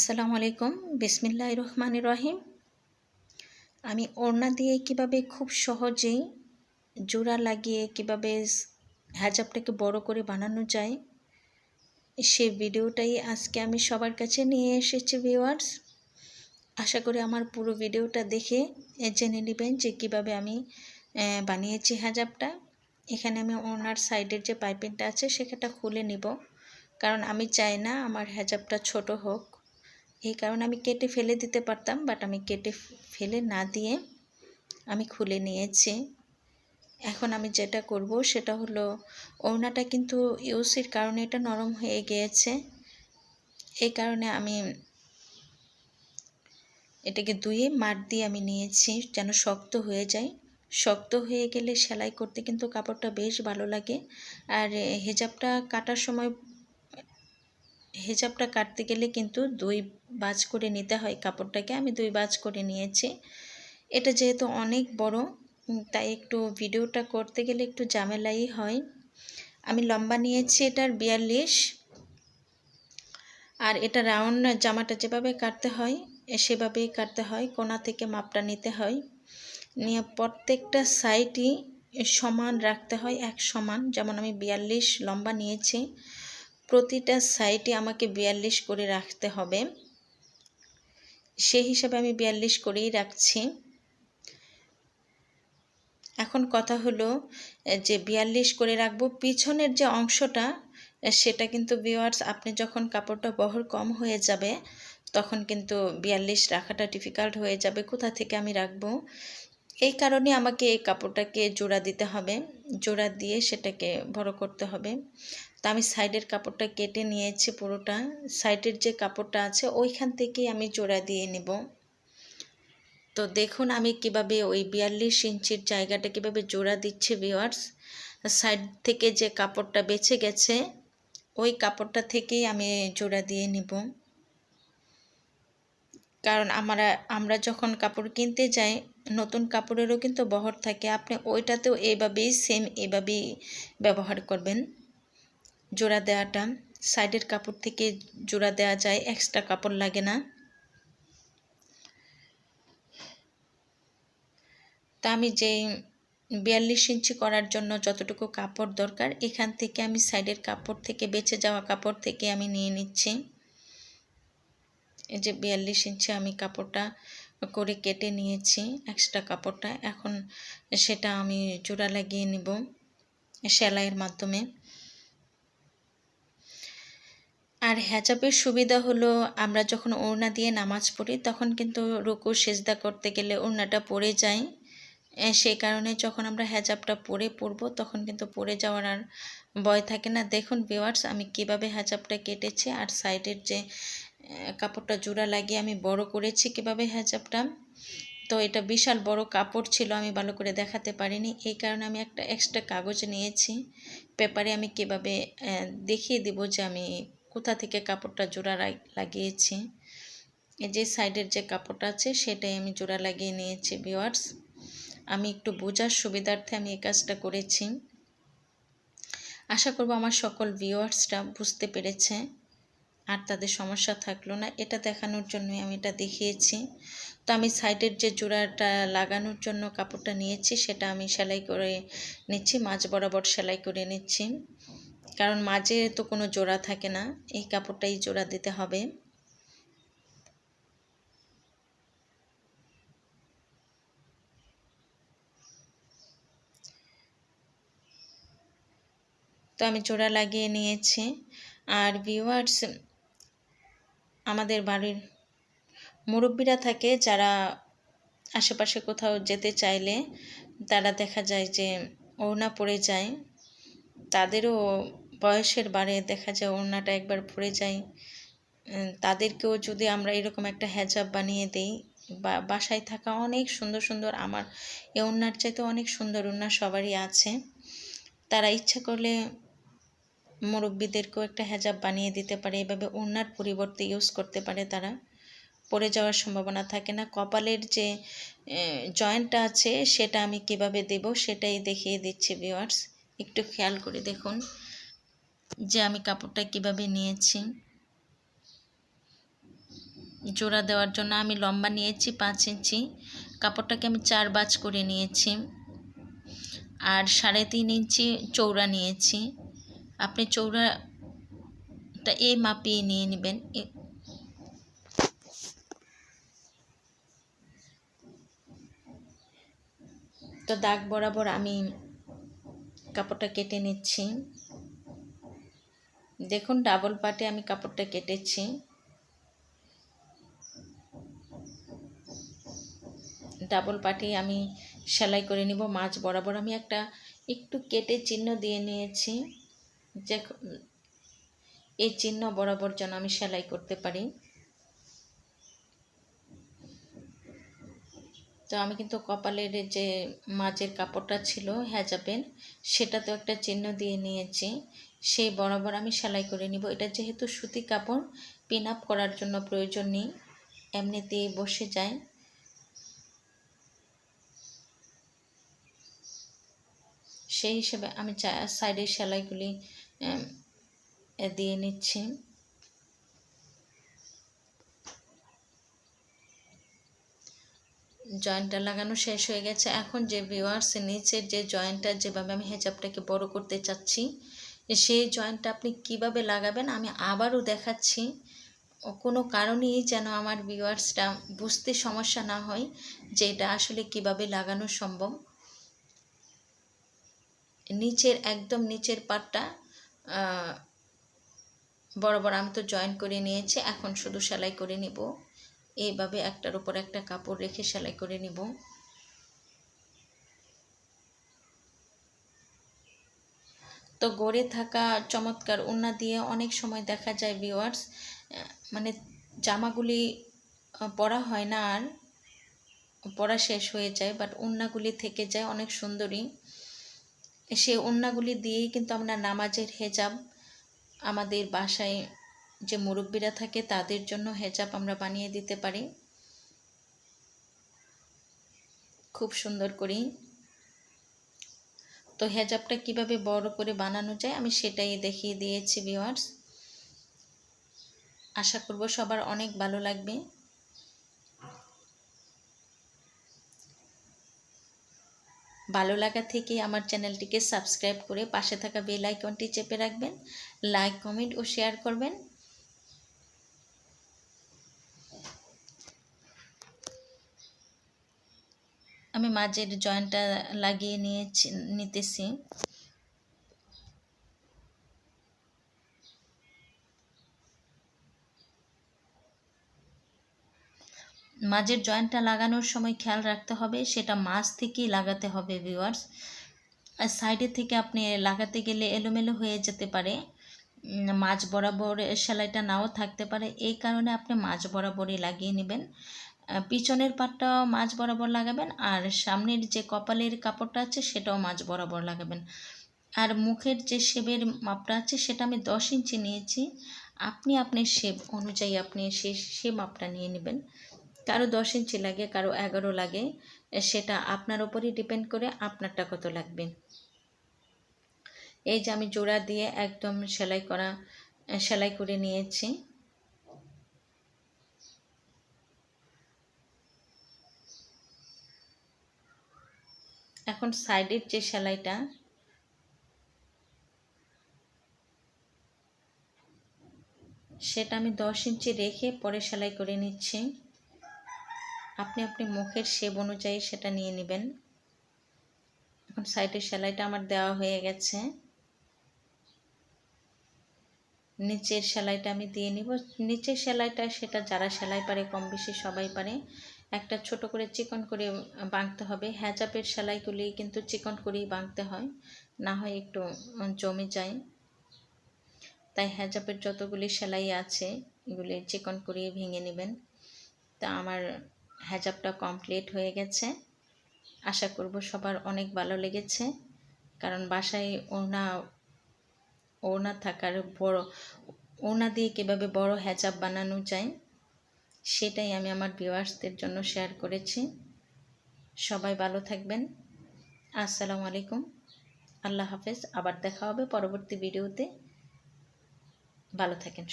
আসসালামু আলাইকুম। বিসমিল্লাহ রহমান রহিম। আমি ওড়না দিয়ে কীভাবে খুব সহজেই জোড়া লাগিয়ে কীভাবে হ্যাজাবটাকে বড় করে বানানো যায়, সে ভিডিওটাই আজকে আমি সবার কাছে নিয়ে এসেছি ভিউয়ার্স আশা করি আমার পুরো ভিডিওটা দেখে জেনে নেবেন যে কীভাবে আমি বানিয়েছি হ্যাজাবটা এখানে আমি ওনার সাইডের যে পাইপিংটা আছে, সেখানটা খুলে নিব। কারণ আমি চাই না আমার হ্যাজাবটা ছোট হোক। এই কারণে আমি কেটে ফেলে দিতে পারতাম বাট আমি কেটে ফেলে না দিয়ে আমি খুলে নিয়েছি। এখন আমি যেটা করব সেটা হলো, ওড়নাটা কিন্তু ইউসির কারণে এটা নরম হয়ে গিয়েছে। এই কারণে আমি এটাকে ধুয়ে মাঠ দিয়ে আমি নিয়েছি যেন শক্ত হয়ে যায়। শক্ত হয়ে গেলে সেলাই করতে কিন্তু কাপড়টা বেশ ভালো লাগে। আর হেজাবটা কাটার সময় হেজাবটা কাটতে গেলে কিন্তু দুই বাজ করে নিতে হয় কাপড়টাকে। আমি দুই বাজ করে নিয়েছি। এটা যেহেতু অনেক বড় তাই একটু ভিডিওটা করতে গেলে একটু ঝামেলাই হয়। আমি লম্বা নিয়েছি এটার বিয়াল্লিশ। আর এটা রাউন্ড জামাটা যেভাবে কাটতে হয় সেভাবেই কাটতে হয়, কোনা থেকে মাপটা নিতে হয়। নিয়ে প্রত্যেকটা সাইডই সমান রাখতে হয়, এক সমান। যেমন আমি বিয়াল্লিশ লম্বা নিয়েছি। প্রতিটা সাইডে আমাকে বিয়াল্লিশ করে রাখতে হবে। সেই হিসাবে আমি বিয়াল্লিশ করেই রাখছি। এখন কথা হলো, যে বিয়াল্লিশ করে রাখব, পিছনের যে অংশটা, সেটা কিন্তু বিওয়ার্স আপনি যখন কাপড়টা বহর কম হয়ে যাবে, তখন কিন্তু বিয়াল্লিশ রাখাটা ডিফিকাল্ট হয়ে যাবে, কোথা থেকে আমি রাখব? এই কারণে আমাকে এই কাপড়টাকে জোড়া দিতে হবে। জোড়া দিয়ে সেটাকে বড় করতে হবে। তো আমি সাইডের কাপড়টা কেটে নিয়েছি পুরোটা। সাইডের যে কাপড়টা আছে, ওইখান থেকেই আমি জোড়া দিয়ে নেব। তো দেখুন আমি কীভাবে ওই বিয়াল্লিশ ইঞ্চির জায়গাটা কীভাবে জোড়া দিচ্ছে ভিওয়ার্স সাইড থেকে যে কাপড়টা বেছে গেছে, ওই কাপড়টা থেকেই আমি জোড়া দিয়ে নিব। কারণ আমরা আমরা যখন কাপড় কিনতে যাই, নতুন কাপড়েরও কিন্তু বহর থাকে। আপনি ওইটাতেও এইভাবেই সেম এভাবেই ব্যবহার করবেন। জোড়া দেওয়াটা। সাইডের কাপড় থেকে জোড়া দেওয়া যায়, এক্সট্রা কাপড় লাগে না। তা আমি যে বিয়াল্লিশ ইঞ্চি করার জন্য যতটুকু কাপড় দরকার, এখান থেকে আমি সাইডের কাপড় থেকে, বেঁচে যাওয়া কাপড় থেকে আমি নিয়ে নিচ্ছি। এই যে বিয়াল্লিশ ইঞ্চি আমি কাপড়টা করে কেটে নিয়েছি, এক্সট্রা কাপড়টা। এখন সেটা আমি জোড়া লাগিয়ে নিব, সেলাইয়ের মাধ্যমে। আর হ্যাচাপের সুবিধা হলো আমরা যখন ওড়না দিয়ে নামাজ পড়ি, তখন কিন্তু রুকু সেজদা করতে গেলে ওড়নাটা পড়ে যায়। সেই কারণে যখন আমরা হ্যাজাবটা পরে পরবো তখন কিন্তু পরে যাওয়ার আর ভয় থাকে না। দেখুন ভিওয়ার্স আমি কীভাবে হ্যাজাবটা কেটেছি আর সাইডের যে কাপড়টা জোড়া লাগিয়ে আমি বড় করেছি কীভাবে হ্যাজাবটা তো এটা বিশাল বড় কাপড় ছিল, আমি ভালো করে দেখাতে পারিনি। এই কারণে আমি একটা এক্সট্রা কাগজ নিয়েছি। পেপারে আমি কীভাবে দেখিয়ে দিব যে আমি কোথা থেকে কাপড়টা জোড়া লাগিয়েছি? এই যে সাইডের যে কাপড়টা আছে, সেটাই আমি জোড়া লাগিয়ে নিয়েছি ভিওয়ার্স আমি একটু বোঝার সুবিধার্থে আমি এই কাজটা করেছি। আশা করব আমার সকল ভিউয়ার্সরা বুঝতে পেরেছে, আর তাদের সমস্যা থাকল না। এটা দেখানোর জন্যই আমি এটা দেখিয়েছি। তো আমি সাইডের যে জোড়াটা লাগানোর জন্য কাপড়টা নিয়েছি, সেটা আমি সেলাই করে নিচ্ছি, মাঝ বরাবর সেলাই করে নিচ্ছি। কারণ মাঝে তো কোনো জোড়া থাকে না, এই কাপড়টাই জোড়া দিতে হবে। তো আমি জোড়া লাগিয়ে নিয়েছি। আর ভিউয়ার্স আমাদের বাড়ির মুরব্বীরা থাকে, যারা আশেপাশে কোথাও যেতে চাইলে তারা দেখা যায় যে ওড়না পড়ে যায়, তাদেরও বয়সের বারে দেখা যায় ওড়নাটা একবার পড়ে যায়। তাদেরকেও যদি আমরা এরকম একটা হ্যাজাব বানিয়ে দিই, বা বাসায় থাকা অনেক সুন্দর সুন্দর, আমার এ ওড়নার চাইতে অনেক সুন্দর ওড়না সবারই আছে। তারা ইচ্ছা করলে মুরব্বীদেরকেও একটা হেজাব বানিয়ে দিতে পারে, এভাবে ওড়নার পরিবর্তে ইউজ করতে পারে তারা। পড়ে যাওয়ার সম্ভাবনা থাকে না। কপালের যে জয়েন্টটা আছে, সেটা আমি কীভাবে দেব সেটাই দেখিয়ে দিচ্ছি ভিওয়ার্স একটু খেয়াল করে দেখুন। যে আমি কাপড়টা কীভাবে নিয়েছি। জোড়া দেওয়ার জন্য আমি লম্বা নিয়েছি পাঁচ ইঞ্চি। কাপড়টাকে আমি চার বাজ করে নিয়েছি। আর সাড়ে তিন ইঞ্চি চৌড়া নিয়েছি। আপনি চৌড়াটা এ মাপিয়ে নিয়ে নেবেন। তো দাগ বরাবর আমি কাপড়টা কেটে নিচ্ছি। দেখুন ডাবল পাটে আমি কাপড়টা কেটেছি। ডাবল পাটি আমি সেলাই করে নিব মাছ বরাবর। আমি একটা একটু কেটে চিহ্ন দিয়ে নিয়েছি। যে এই চিহ্ন বরাবর যেন আমি সেলাই করতে পারি। তো আমি কিন্তু কপালের যে মাঝের কাপড়টা ছিল হ্যাজাবের সেটাতেও একটা চিহ্ন দিয়ে নিয়েছি। সেই বরাবর আমি সেলাই করে নিব। এটা যেহেতু সুতি কাপড় পিন আপ করার জন্য প্রয়োজন নেই এমনিতেই বসে যায়। সেই হিসেবে আমি সাইডের সেলাইগুলি দিয়ে নিচ্ছি। জয়েন্টটা লাগানো শেষ হয়ে গেছে। এখন যে ভিওয়ার্স নিচের যে জয়েন্টটা, যেভাবে আমি হেজাবটাকে বড় করতে চাচ্ছি সেই জয়েন্টটা আপনি কীভাবে লাগাবেন, আমি আবারও দেখাচ্ছি। কোনো কারণেই যেন আমার ভিওয়ার্সটা বুঝতে সমস্যা না হয় যে এটা আসলে কীভাবে লাগানো সম্ভব। নিচের, একদম নিচের পাটটা বরাবর আমি তো জয়েন করে নিয়েছি, এখন শুধু সেলাই করে নিব। এইভাবে একটার উপর একটা কাপড় রেখে সেলাই করে নিব। তো গড়ে থাকা চমৎকার ওড়না দিয়ে অনেক সময় দেখা যায় ভিওয়ার্স মানে জামাগুলি পরা হয় না আর পরা শেষ হয়ে যায় বাট ওড়নাগুলি থেকে যায়, অনেক সুন্দরী। সে ওড়নাগুলি দিয়েই কিন্তু আমরা নামাজের হেজাব, আমাদের বাসায় যে মুরব্বীরা থাকে তাদের জন্য হেজাব আমরা বানিয়ে দিতে পারি। খুব সুন্দর করি তো হেজাবটা কীভাবে বড় করে বানানো যায় আমি সেটাই দেখিয়ে দিয়েছি ভিওয়ার্স আশা করব সবার অনেক ভালো লাগবে। ভালো লাগা থেকে আমার চ্যানেলটিকে সাবস্ক্রাইব করে পাশে থাকা বেল আইকনটি চেপে রাখবেন, লাইক, কমেন্ট ও শেয়ার করবেন। আমি মাঝের জয়েন্টটা লাগিয়ে নিয়েছি, নিতেছি। মাঝের জয়েন্টটা লাগানোর সময় খেয়াল রাখতে হবে, সেটা মাছ থেকেই লাগাতে হবে ভিউয়ার্স আর সাইডে থেকে আপনি লাগাতে গেলে এলোমেলো হয়ে যেতে পারে। মাছ বরাবর সেলাইটা নাও থাকতে পারে। এই কারণে আপনি মাছ বরাবরই লাগিয়ে নেবেন। পিছনের পাটটাও মাছ বরাবর লাগাবেন আর সামনের যে কপালের কাপড়টা আছে সেটাও মাছ বরাবর লাগাবেন। আর মুখের যে শেপের মাপটা আছে সেটা আমি দশ ইঞ্চি নিয়েছি। আপনি আপনার শেপ অনুযায়ী আপনি সে সে মাপটা নিয়ে নেবেন। কারও দশ ইঞ্চি লাগে, কারও এগারো লাগে, সেটা আপনার ওপরই ডিপেন্ড করে আপনারটা কত লাগবে। এই যে আমি জোড়া দিয়ে একদম সেলাই করা, সেলাই করে নিয়েছি। এখন সাইডের যে সেলাইটা, সেটা আমি দশ ইঞ্চি রেখে পরে সেলাই করে নিচ্ছি। আপনি আপনি মুখের শেপ অনুযায়ী সেটা নিয়ে নেবেন। এখন সাইডের সেলাইটা আমার দেওয়া হয়ে গেছে। নিচের সেলাইটা আমি দিয়ে নিব। নিচের সেলাইটা সেটা যারা সেলাই পারে কম বেশি সবাই পারে। একটা ছোট করে চিকন করে বাঁধতে হবে। হ্যাজাপের সেলাইগুলি কিন্তু চিকন করেই বাঁধতে হয়, না হয় একটু জমে যায়। তাই হ্যাজাপের যতগুলি সেলাই আছে, এগুলি চিকন করিয়ে ভেঙে নেবেন। তা আমার হ্যাজাবটা কমপ্লিট হয়ে গেছে। আশা করব সবার অনেক ভালো লেগেছে। কারণ বাসায় ওনা ওনা থাকার বড়, ওনা দিয়ে কীভাবে বড় হ্যাজাব বানানো যায় সেটাই আমি আমার ভিউয়ার্সদের জন্য শেয়ার করেছি। সবাই ভালো থাকবেন। আসসালামু আলাইকুম। আল্লাহ হাফেজ। আবার দেখা হবে পরবর্তী ভিডিওতে ভালো থাকেন।